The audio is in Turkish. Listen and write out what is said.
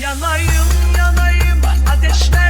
Yanayım yanayım. Ateşler